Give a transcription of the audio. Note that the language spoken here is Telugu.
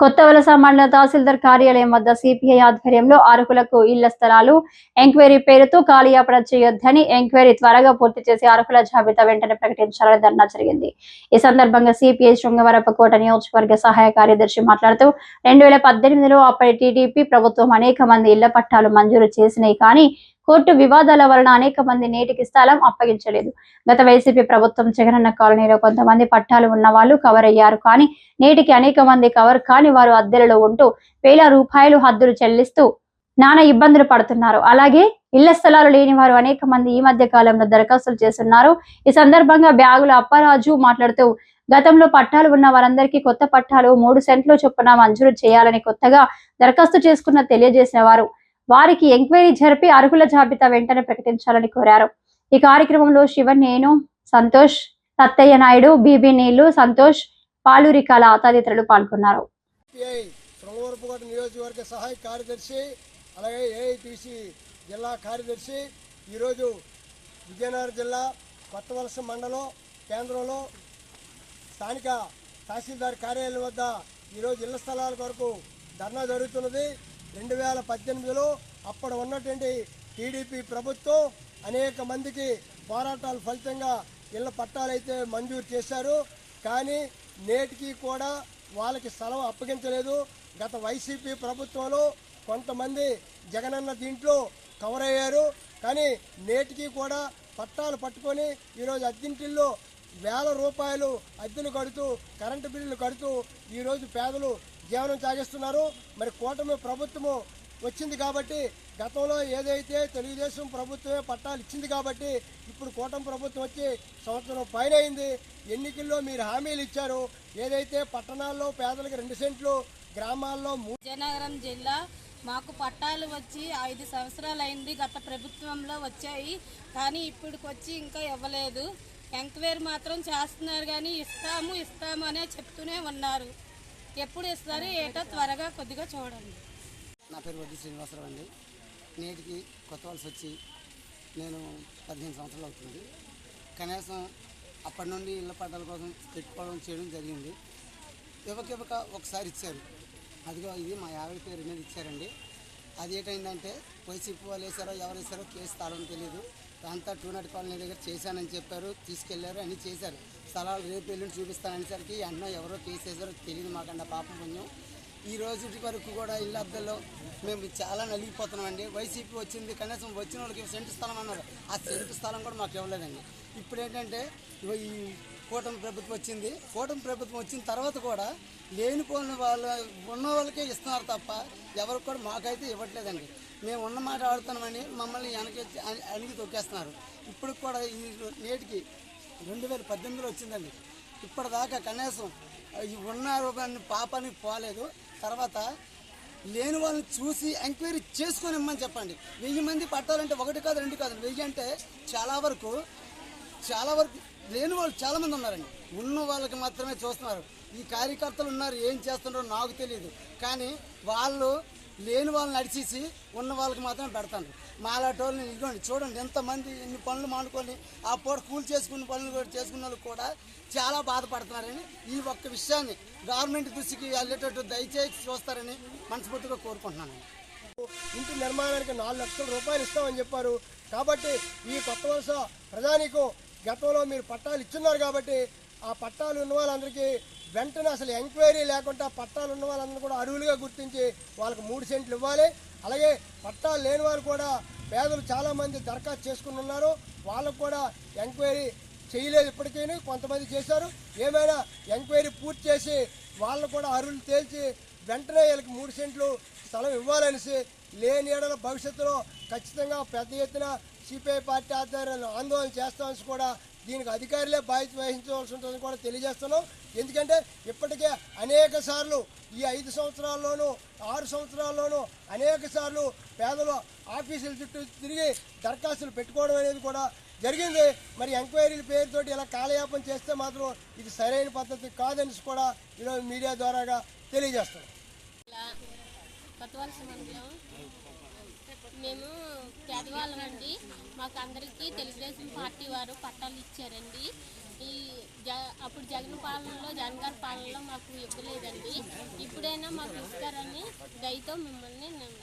కొత్త వలస మండల తహసీల్దార్ కార్యాలయం వద్ద సిపిఐ ఆధ్వర్యంలో అర్హులకు ఇళ్ళ స్థలాలు ఎంక్వైరీ పేరుతో కాలియాపన చేయొద్దని ఎంక్వైరీ త్వరగా పూర్తి చేసి అర్హుల జాబితా వెంటనే ప్రకటించాలని ధర్నా జరిగింది. ఈ సందర్భంగా సిపిఐ శృంగవరపకోట నియోజకవర్గ సహాయ కార్యదర్శి మాట్లాడుతూ రెండు వేల పద్దెనిమిదిలో అప్పటి టీడీపీ ప్రభుత్వం అనేక మంది ఇళ్ళ పట్టాలు మంజూరు చేసినాయి కానీ కోర్టు వివాదాల వలన అనేక మంది నేటికి స్థలం అప్పగించలేదు. గత వైసీపీ ప్రభుత్వం జగనన్న కాలనీలో కొంతమంది పట్టాలు ఉన్న వాళ్ళు కవర్ అయ్యారు. కానీ నేటికి అనేక మంది కవర్ కాని వారు అద్దెలలో ఉంటూ వేల రూపాయలు హద్దులు చెల్లిస్తూ నానా ఇబ్బందులు పడుతున్నారు. అలాగే ఇళ్ళ స్థలాలు లేని వారు అనేక మంది ఈ మధ్య కాలంలో దరఖాస్తులు చేస్తున్నారు. ఈ సందర్భంగా బ్యాగుల అప్పరాజు మాట్లాడుతూ గతంలో పట్టాలు ఉన్న వారందరికీ కొత్త పట్టాలు మూడు సెంట్లు చొప్పున మంజూరు చేయాలని కొత్తగా దరఖాస్తు చేసుకున్న తెలియజేసిన వారు వారికి ఎంక్వైరీ జరిపి అర్హుల జాబితా వెంటనే ప్రకటించాలని కోరారు. ఈ కార్యక్రమంలో శివనేను సంతోష్ తత్తయ్య నాయుడు బీబీ నీళ్ళు సంతోష్ పాలూరి కళ తదితరులు పాల్గొన్నారు. నియోజకవర్గ సహాయ కార్యదర్శి అలాగే ఏఐటీసీ జిల్లా కార్యదర్శి ఈరోజు విజయనగరం జిల్లా కొత్త వలస మండలం కేంద్రంలో స్థానిక తహసీల్దార్ కార్యాలయం వద్ద ఈరోజు ఇళ్ళ స్థలాల కొరకు ధర్నా జరుగుతున్నది. రెండు వేల పద్దెనిమిదిలో అప్పుడు ఉన్నటువంటి టీడీపీ ప్రభుత్వం అనేక మందికి పోరాటాల ఫలితంగా ఇళ్ళ పట్టాలైతే మంజూరు చేశారు. కానీ నేటికి కూడా వాళ్ళకి స్థలం అప్పగించలేదు. గత వైసీపీ ప్రభుత్వంలో కొంతమంది జగనన్న దీంట్లో కవర్ అయ్యారు కానీ నేటికి కూడా పట్టాలు పట్టుకొని ఈరోజు అద్దెంటిల్లో వేల రూపాయలు అద్దెలు కడుతూ కరెంటు బిల్లులు కడుతూ ఈరోజు పేదలు జీవనం సాగిస్తున్నారు. మరి కూటమి ప్రభుత్వము వచ్చింది కాబట్టి గతంలో ఏదైతే తెలుగుదేశం ప్రభుత్వమే పట్టాలు ఇచ్చింది కాబట్టి ఇప్పుడు కూటమి ప్రభుత్వం వచ్చి సంవత్సరం పైన అయింది. ఎన్నికల్లో మీరు హామీలు ఇచ్చారు. ఏదైతే పట్టణాల్లో పేదలకు రెండు సెంట్లు గ్రామాల్లో విజయనగరం జిల్లా మాకు పట్టాలు వచ్చి ఐదు సంవత్సరాలు అయింది. గత ప్రభుత్వంలో వచ్చాయి. కానీ ఇప్పటికొచ్చి ఇంకా ఇవ్వలేదు. ఎంక్వైరీ మాత్రం చేస్తున్నారు కానీ ఇస్తాము ఇస్తాము అనే చెప్తూనే ఉన్నారు. ఎప్పుడు ఇస్తారు ఏటో త్వరగా కొద్దిగా చూడండి. నా పేరు వడ్డీ శ్రీనివాసరావు అండి. నేటికి కొత్త వలస వచ్చి నేను పదిహేను సంవత్సరాలు అవుతుంది. కనీసం అప్పటి నుండి ఇళ్ళ పట్టాల కోసం పెట్టుకోవడం చేయడం జరిగింది. ఇవ్వకివ్వక ఒకసారి ఇచ్చారు. అదిగో ఇది మా యాభై పేరు మీద ఇచ్చారండి. అది ఏంటైందంటే వైసీపీ వాళ్ళు వేసారో ఎవరు వేసారో కేసు తాళం తెలియదు అంతా టూ కాలనీ దగ్గర చేశానని చెప్పారు తీసుకెళ్ళారు అన్నీ చేశారు. స్థలాలు రేపు ఎల్లుండి చూపిస్తాననేసరికి అన్న ఎవరో కేసు వేసారో తెలియదు మాకన్నా పాపం పుణ్యం ఈ రోజు వరకు కూడా ఇళ్ళ అద్దెల్లో మేము చాలా నలిగిపోతున్నామండి. వైసీపీ వచ్చింది కనీసం వచ్చిన వాళ్ళకి సెంటు స్థలం అన్నారు. ఆ సెంటు స్థలం కూడా మాకు ఇవ్వలేదండి. ఇప్పుడు ఏంటంటే ఈ కూటమి ప్రభుత్వం వచ్చింది. కూటమి ప్రభుత్వం వచ్చిన తర్వాత కూడా లేనిపోయిన వాళ్ళ ఉన్న వాళ్ళకే ఇస్తున్నారు తప్ప ఎవరికి కూడా మాకైతే ఇవ్వట్లేదండి. మేము ఉన్న మాట ఆడుతున్నామని మమ్మల్ని వెనక అణిగి తొక్కేస్తున్నారు. ఇప్పుడు కూడా ఈ నేటికి రెండు వేల పద్దెనిమిదిలో వచ్చిందండి. ఇప్పటిదాకా కనీసం ఈ ఉన్న రూపాయలు పాపానికి పోలేదు. తర్వాత లేని వాళ్ళని చూసి ఎంక్వైరీ చేసుకొని ఇమ్మని చెప్పండి. వెయ్యి మంది పట్టాలంటే ఒకటి కాదు రెండు కాదు. వెయ్యి అంటే చాలా వరకు చాలా వరకు లేని వాళ్ళు చాలామంది ఉన్నారండి. ఉన్న వాళ్ళకి మాత్రమే చూస్తున్నారు. ఈ కార్యకర్తలు ఉన్నారు ఏం చేస్తున్నారో నాకు తెలియదు కానీ వాళ్ళు లేని వాళ్ళని అడిచేసి ఉన్న వాళ్ళకి మాత్రమే పెడతాను. మాలాటోళ్ళని ఇదిగోండి చూడండి ఎంతమంది ఎన్ని పనులు మానుకొని ఆ పూట కూలి చేసుకున్న పనులు కూడా చేసుకున్న వాళ్ళు కూడా చాలా బాధపడుతున్నారని ఈ ఒక్క విషయాన్ని గవర్నమెంట్ దృష్టికి వెళ్ళేటట్టు దయచేసి చూస్తారని మనస్ఫూర్తిగా కోరుకుంటున్నాను ఇంటి నిర్మాణానికి నాలుగు లక్షల రూపాయలు ఇస్తామని చెప్పారు. కాబట్టి ఈ కొత్త వలస ప్రధానికు గతంలో మీరు పట్టాలు ఇచ్చున్నారు కాబట్టి ఆ పట్టాలు ఉన్న వాళ్ళందరికీ వెంటనే అసలు ఎంక్వైరీ లేకుండా పట్టాలు ఉన్న వాళ్ళందరూ కూడా అరువులుగా గుర్తించి వాళ్ళకి మూడు సెంట్లు ఇవ్వాలి. అలాగే పట్టాలు లేని వారు కూడా పేదలు చాలామంది దరఖాస్తు చేసుకుని ఉన్నారు. వాళ్ళకు కూడా ఎంక్వైరీ చేయలేదు ఇప్పటికీ కొంతమంది చేశారు. ఏమైనా ఎంక్వైరీ పూర్తి చేసి వాళ్ళు కూడా అరువులు తేల్చి వెంటనే వీళ్ళకి మూడు సెంట్లు స్థలం ఇవ్వాలనేసి లేని ఏడల భవిష్యత్తులో ఖచ్చితంగా పెద్ద ఎత్తున సిపిఐ పార్టీ ఆధ్వర్యంలో ఆందోళన చేస్తామని కూడా దీనికి అధికారులే బాధ్యత వహించవలసి ఉంటుందని కూడా తెలియజేస్తున్నాం. ఎందుకంటే ఇప్పటికే అనేక సార్లు ఈ ఐదు సంవత్సరాల్లోనూ ఆరు సంవత్సరాల్లోనూ అనేక సార్లు పేదలు ఆఫీసుల చుట్టూ తిరిగి దరఖాస్తులు పెట్టుకోవడం అనేది కూడా జరిగింది. మరి ఎంక్వైరీల పేరుతోటి ఇలా కాలయాపన చేస్తే మాత్రం ఇది సరైన పద్ధతి కాదని కూడా ఈరోజు మీడియా ద్వారాగా తెలియజేస్తున్నాం. మండలం మేము పేదవాళ్ళమండి మాకు అందరికీ తెలుగుదేశం పార్టీ వారు పట్టాలు ఇచ్చారండి. ఈ జ అప్పుడు జగన్ పాలనలో జగన్ గారి పాలనలో మాకు ఇవ్వలేదండి. ఇప్పుడైనా మాకు ఇస్తారని దయతో మిమ్మల్ని నేను